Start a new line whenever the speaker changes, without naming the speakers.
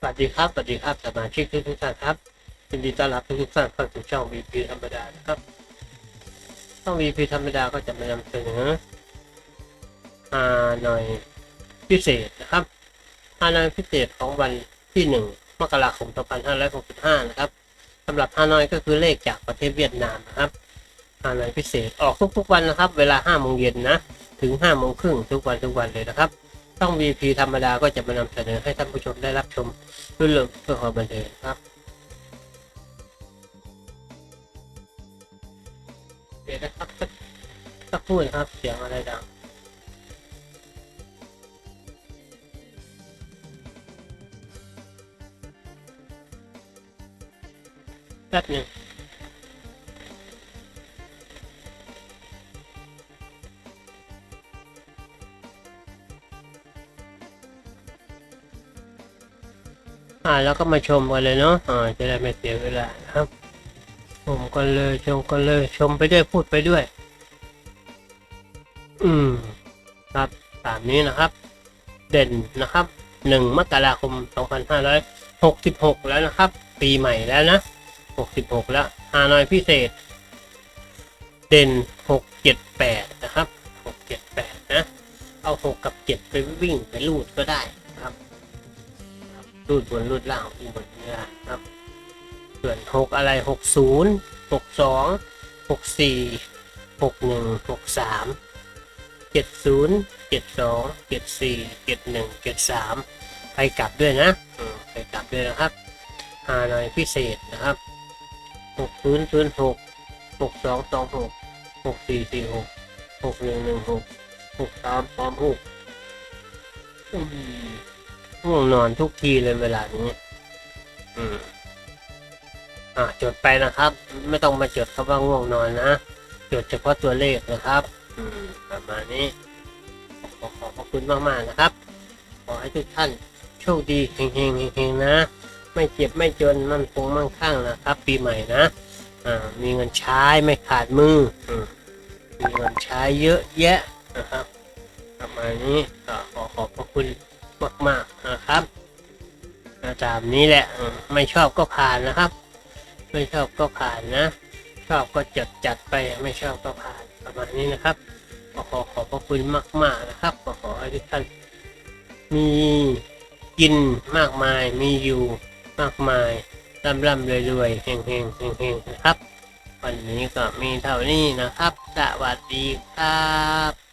สวัสดีครับสวัสดีครับสมาชิกทุกท่านครับยินดีต้อนรับทุกท่านเข้าสู่ช่อง VP ธรรมดานะครับช่อง VP ธรรมดาก็จะมานำเสนอฮานอยพิเศษนะครับฮานอยพิเศษของวันที่หนึ่งมกราคม 2565 นะครับสำหรับฮานอยก็คือเลขจากประเทศเวียดนามนะครับฮานอยพิเศษออกทุกๆวันนะครับ เวลา5โมงเย็นนะ ถึง5โมงครึ่งทุกวันทุกวันเลยนะครับ ช่อง VP ธรรมดาก็จะมานำเสนอให้ท่านผู้ชมได้รับชมเพื่อเรื่องเพื่อความบันเทิงครับเดี๋ยวนะครับสักสักครู่นะครับเสียงอะไรดังแป๊บหนึ่ง อ่าแล้วก็มาชมกันเลยเนาะอ่าจะได้ไม่เสียเวลาครับชมกันเลยชมกันเลยชมไปด้วยพูดไปด้วย อืม ครับตามนี้นะครับ เด่นนะครับหนึ่งมกราคมสองพันห้าร้อยหกสิบหกแล้วนะครับ ปีใหม่แล้วนะหกสิบหกแล้วฮานอยพิเศษ เด่นหกเจ็ดแปดนะครับหกเจ็ดแปดนะ เอาหกกับเจ็ดไปวิ่งไปลูดก็ได้ รูดบนรูดล่างรูดบนรูดล่างครับ ส่วนหกอะไรหกศูนย์หกสองหกสี่หกหนึ่งหกสามเจ็ดศูนย์เจ็ดสองเจ็ดสี่เจ็ดหนึ่งเจ็ดสามไปกลับด้วยนะไปกลับด้วยนะครับหาหน่อยพิเศษนะครับหกศูนย์ศูนย์หกหกสองสองหกหกสี่สี่หกหกหนึ่งหนึ่งหกหกสามสามหกอืม ง่วงนอนทุกทีเลยเวลานี้อืมอ่าจดไปนะครับ ไม่ต้องมาจดคำว่าง่วงนอนนะจดเฉพาะตัวเลขนะครับ อืมประมาณนี้ ขอขอบพระคุณมากๆนะครับ ขอให้ทุกท่านโชคดีเฮงๆเฮงๆนะ ไม่เจ็บไม่จนมั่นคงมั่งคั่งนะครับ ปีใหม่นะอ่ามีเงินใช้ไม่ขาดมืออืมมีเงินใช้เยอะแยะนะครับประมาณนี้ก็ขอขอบพระคุณ มากๆนะครับตามนี้แหละไม่ชอบก็ผ่านนะครับ ไม่ชอบก็ผ่านนะ ชอบก็จัดจัดไปไม่ชอบก็ผ่านประมาณนี้นะครับก็ขอขอบพระคุณมาก ๆนะครับก็ขอให้ทุกท่านมีกินมากมายมีอยู่มากมายร่ำร่ำรวยรวยๆเฮงเฮงเฮงเฮงๆนะครับ วันนี้ก็มีเท่านี้นะครับ สวัสดีครับ